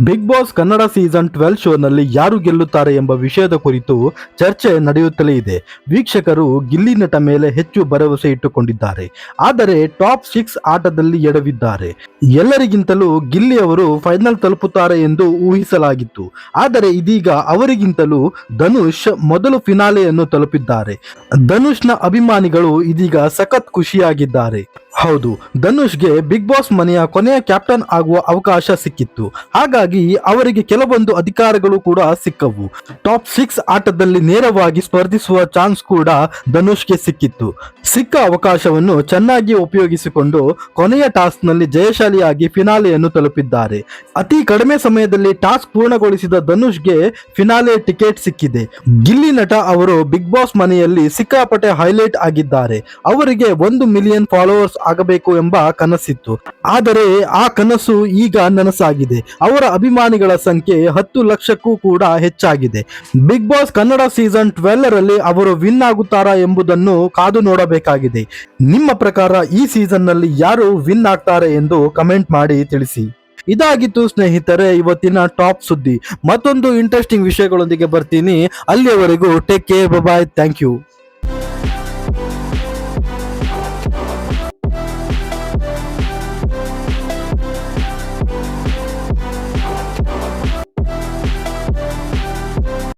Big Boss Kannada season twelve ಶೋನಲ್ಲಿ ಯಾರು ಗೆಲ್ಲುತ್ತಾರೆ ಎಂಬ ವಿಷಯದ ಕುರಿತು ಚರ್ಚೆ ನಡೆಯುತ್ತಲೇ ಇದೆ. ವೀಕ್ಷಕರು ಗಿಲ್ಲಿ ನಟ ಮೇಲೆ ಹೆಚ್ಚು ಭರವಸೆ ಇಟ್ಟುಕೊಂಡಿದ್ದಾರೆ. ಆದರೆ ಟಾಪ್ ಸಿಕ್ಸ್ ಆಟದಲ್ಲಿ ಎಡವಿದ್ದಾರೆ. ಎಲ್ಲರಿಗಿಂತಲೂ ಗಿಲ್ಲಿ ಅವರು ಫೈನಲ್ ತಲುಪುತ್ತಾರೆ ಎಂದು ಊಹಿಸಲಾಗಿತ್ತು. ಆದರೆ ಇದೀಗ ಅವರಿಗಿಂತಲೂ ಧನುಷ್ ಮೊದಲು ಫಿನಾಲೆಯನ್ನು ತಲುಪಿದ್ದಾರೆ. ಧನುಷ್ನ ಅಭಿಮಾನಿಗಳು ಇದೀಗ ಸಖತ್ ಖುಷಿಯಾಗಿದ್ದಾರೆ. ಹೌದು, ಧನುಷ್ಗೆ ಬಿಗ್ ಬಾಸ್ ಮನೆಯ ಕೊನೆಯ ಕ್ಯಾಪ್ಟನ್ ಆಗುವ ಅವಕಾಶ ಸಿಕ್ಕಿತ್ತು. ಹಾಗಾಗಿ ಅವರಿಗೆ ಕೆಲವೊಂದು ಅಧಿಕಾರಗಳು ಕೂಡ ಸಿಕ್ಕವು. ಟಾಪ್ ಸಿಕ್ಸ್ ಆಟದಲ್ಲಿ ನೇರವಾಗಿ ಸ್ಪರ್ಧಿಸುವ ಚಾನ್ಸ್ ಕೂಡ ಧನುಷ್ಗೆ ಸಿಕ್ಕಿತ್ತು. ಸಿಕ್ಕ ಅವಕಾಶವನ್ನು ಚೆನ್ನಾಗಿ ಉಪಯೋಗಿಸಿಕೊಂಡು ಕೊನೆಯ ಟಾಸ್ಕ್ನಲ್ಲಿ ಜಯಶಾಲಿಯಾಗಿ ಫಿನಾಲೆಯನ್ನು ತಲುಪಿದ್ದಾರೆ. ಅತಿ ಕಡಿಮೆ ಸಮಯದಲ್ಲಿ ಟಾಸ್ಕ್ ಪೂರ್ಣಗೊಳಿಸಿದ ಧನುಷ್ಗೆ ಫಿನಾಲೆ ಟಿಕೆಟ್ ಸಿಕ್ಕಿದೆ. ಗಿಲ್ಲಿ ನಟ ಅವರು ಬಿಗ್ ಬಾಸ್ ಮನೆಯಲ್ಲಿ ಸಿಕ್ಕಾಪಟ್ಟೆ ಹೈಲೈಟ್ ಆಗಿದ್ದಾರೆ. ಅವರಿಗೆ ಒಂದು ಮಿಲಿಯನ್ ಫಾಲೋವರ್ಸ್ ಆಗಬೇಕು ಎಂಬ ಕನಸಿತ್ತು. ಆದರೆ ಆ ಕನಸು ಈಗ ನನಸಾಗಿದೆ. ಅವರ ಅಭಿಮಾನಿಗಳ ಸಂಖ್ಯೆ ಹತ್ತು ಲಕ್ಷಕ್ಕೂ ಕೂಡ ಹೆಚ್ಚಾಗಿದೆ. ಬಿಗ್ ಬಾಸ್ ಕನ್ನಡ ಸೀಸನ್ ಟ್ವೆಲ್ಲರಲ್ಲಿ ಅವರು ವಿನ್ ಆಗುತ್ತಾರಾ ಎಂಬುದನ್ನು ಕಾದು ನೋಡಬೇಕಾಗಿದೆ. ನಿಮ್ಮ ಪ್ರಕಾರ ಈ ಸೀಸನ್ನಲ್ಲಿ ಯಾರು ವಿನ್ ಆಗ್ತಾರೆ ಎಂದು ಕಮೆಂಟ್ ಮಾಡಿ ತಿಳಿಸಿ. ಇದಾಗಿತ್ತು ಸ್ನೇಹಿತರೆ, ಇವತ್ತಿನ ಟಾಪ್ ಸುದ್ದಿ. ಮತ್ತೊಂದು ಇಂಟ್ರೆಸ್ಟಿಂಗ್ ವಿಷಯಗಳೊಂದಿಗೆ ಬರ್ತೀನಿ. ಅಲ್ಲಿಯವರೆಗೂ take care bye thank you.